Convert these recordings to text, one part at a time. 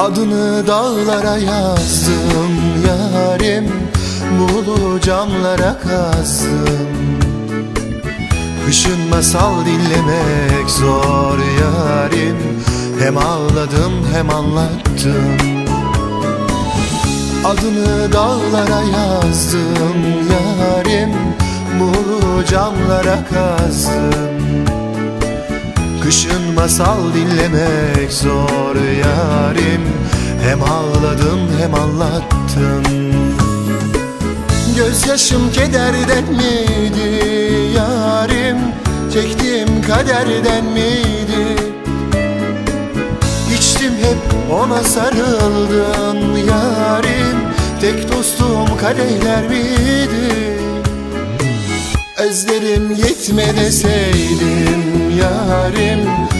Adını dağlara yazdım yarim Muğlu camlara kazdım. Kışın masal dinlemek zor yarim Hem ağladım hem anlattım. Adını dağlara yazdım yarim Muğlu camlara kazdım. Kışın masal dinlemek zor yarim. Hem ağladım hem anlattım Gözyaşım kederden miydi yarim? Çektiğim kaderden miydi? İçtim hep ona sarıldım yarim. Tek dostum kadehler miydi? Özlerim yetme deseydim yarim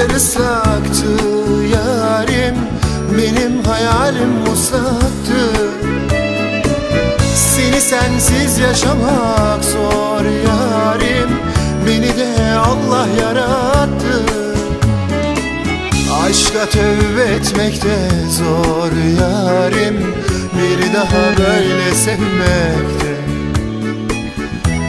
Gözler ıslaktı yarim Benim hayalim muslaktı Seni sensiz yaşamak zor yarim Beni de Allah yarattı. Aşka tövbe etmek de zor yarim Bir daha böyle sevmekte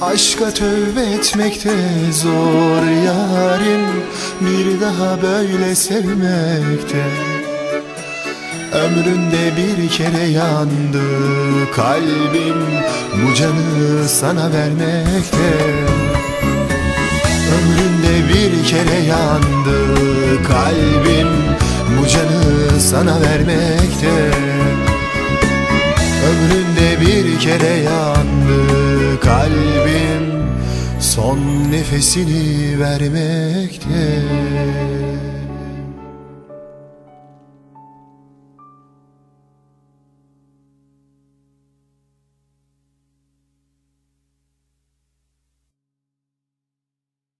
Aşka tövbe etmekte zor yarim. Bir daha böyle sevmekte Ömründe bir kere yandı kalbim. Bu canı sana vermekte Ömründe bir kere yandı kalbim. Bu canı sana vermekte Ömründe bir kere yandı Son nefesini vermekte